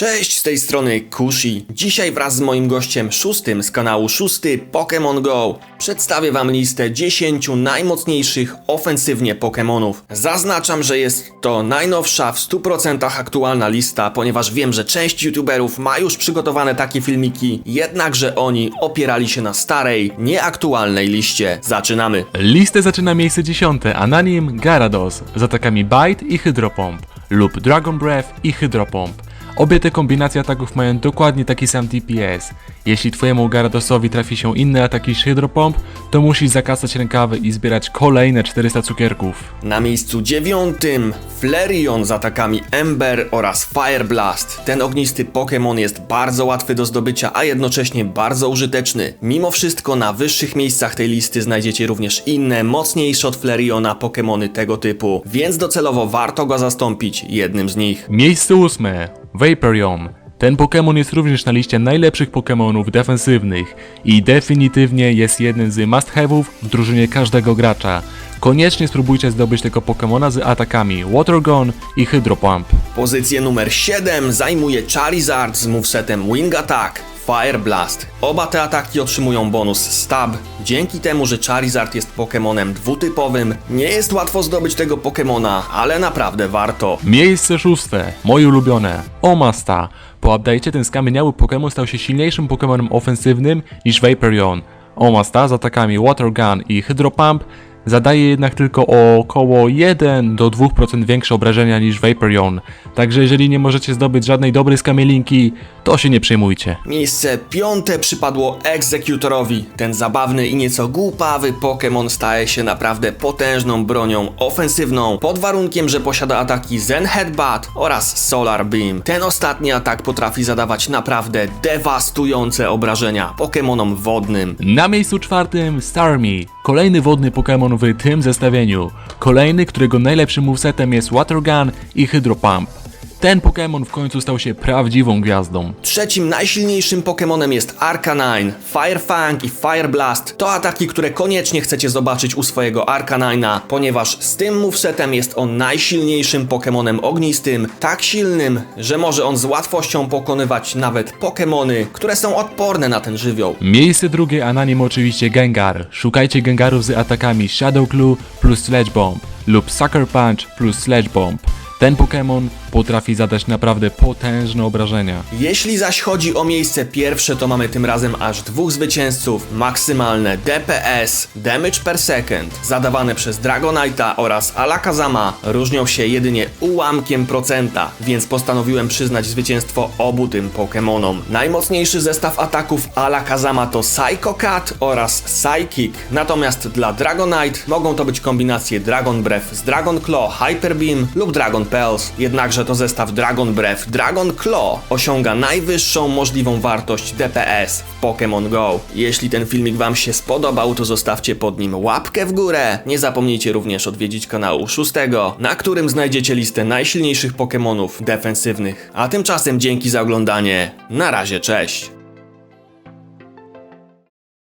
Cześć, z tej strony Kushi. Dzisiaj wraz z moim gościem szóstym z kanału szósty Pokémon Go przedstawię wam listę 10 najmocniejszych ofensywnie Pokémonów. Zaznaczam, że jest to najnowsza w 100% aktualna lista, ponieważ wiem, że część youtuberów ma już przygotowane takie filmiki, jednakże oni opierali się na starej, nieaktualnej liście. Zaczynamy. Listę zaczyna miejsce dziesiąte, a na nim Garados z atakami Bite i Hydropomp lub Dragon Breath i Hydropomp. Obie te kombinacje ataków mają dokładnie taki sam DPS. Jeśli twojemu Garadosowi trafi się inny atak niż Hydropomp, to musisz zakasać rękawy i zbierać kolejne 400 cukierków. Na miejscu dziewiątym Flareon z atakami Ember oraz Fire Blast. Ten ognisty Pokémon jest bardzo łatwy do zdobycia, a jednocześnie bardzo użyteczny. Mimo wszystko na wyższych miejscach tej listy znajdziecie również inne, mocniejsze od Flareona Pokémony tego typu, więc docelowo warto go zastąpić jednym z nich. Miejsce ósme, Vaporeon. Ten Pokémon jest również na liście najlepszych Pokémonów defensywnych i definitywnie jest jednym z must-have'ów w drużynie każdego gracza. Koniecznie spróbujcie zdobyć tego Pokémona z atakami Water Gun i Hydropump. Pozycję numer 7 zajmuje Charizard z movesetem Wing Attack. Fire Blast. Oba te ataki otrzymują bonus Stab. Dzięki temu, że Charizard jest Pokémonem dwutypowym, nie jest łatwo zdobyć tego Pokémona, ale naprawdę warto. Miejsce szóste, moje ulubione, Omasta. Po update'cie ten skamieniały Pokémon stał się silniejszym Pokémonem ofensywnym niż Vaporeon. Omasta z atakami Water Gun i Hydropump zadaje jednak tylko o około 1 do 2% większe obrażenia niż Vaporeon. Także jeżeli nie możecie zdobyć żadnej dobrej skamielinki, to się nie przejmujcie. Miejsce piąte przypadło Executorowi. Ten zabawny i nieco głupawy Pokémon staje się naprawdę potężną bronią ofensywną, pod warunkiem, że posiada ataki Zen Headbutt oraz Solar Beam. Ten ostatni atak potrafi zadawać naprawdę dewastujące obrażenia Pokémonom wodnym. Na miejscu czwartym Starmie, kolejny wodny Pokémon w tym zestawieniu. Kolejny, którego najlepszym movesetem jest Water Gun i Hydropump. Ten Pokémon w końcu stał się prawdziwą gwiazdą. Trzecim najsilniejszym Pokémonem jest Arcanine. Fire Fang i Fire Blast to ataki, które koniecznie chcecie zobaczyć u swojego Arcanine'a, ponieważ z tym movesetem jest on najsilniejszym Pokémonem ognistym, tak silnym, że może on z łatwością pokonywać nawet Pokémony, które są odporne na ten żywioł. Miejsce drugie, a na nim oczywiście Gengar. Szukajcie Gengarów z atakami Shadow Clue plus Sledge Bomb lub Sucker Punch plus Sledge Bomb. Ten Pokémon potrafi zadać naprawdę potężne obrażenia. Jeśli zaś chodzi o miejsce pierwsze, to mamy tym razem aż dwóch zwycięzców. Maksymalne DPS, Damage per Second, zadawane przez Dragonite'a oraz Alakazama różnią się jedynie ułamkiem procenta, więc postanowiłem przyznać zwycięstwo obu tym Pokémonom. Najmocniejszy zestaw ataków Alakazama to Psycho Cut oraz Psychic, natomiast dla Dragonite mogą to być kombinacje Dragon Breath z Dragon Claw, Hyper Beam lub Dragon Jednakże to zestaw Dragon Breath, Dragon Claw osiąga najwyższą możliwą wartość DPS w Pokémon Go. Jeśli ten filmik Wam się spodobał, to zostawcie pod nim łapkę w górę. Nie zapomnijcie również odwiedzić kanału szóstego, na którym znajdziecie listę najsilniejszych Pokémonów defensywnych. A tymczasem dzięki za oglądanie. Na razie, cześć!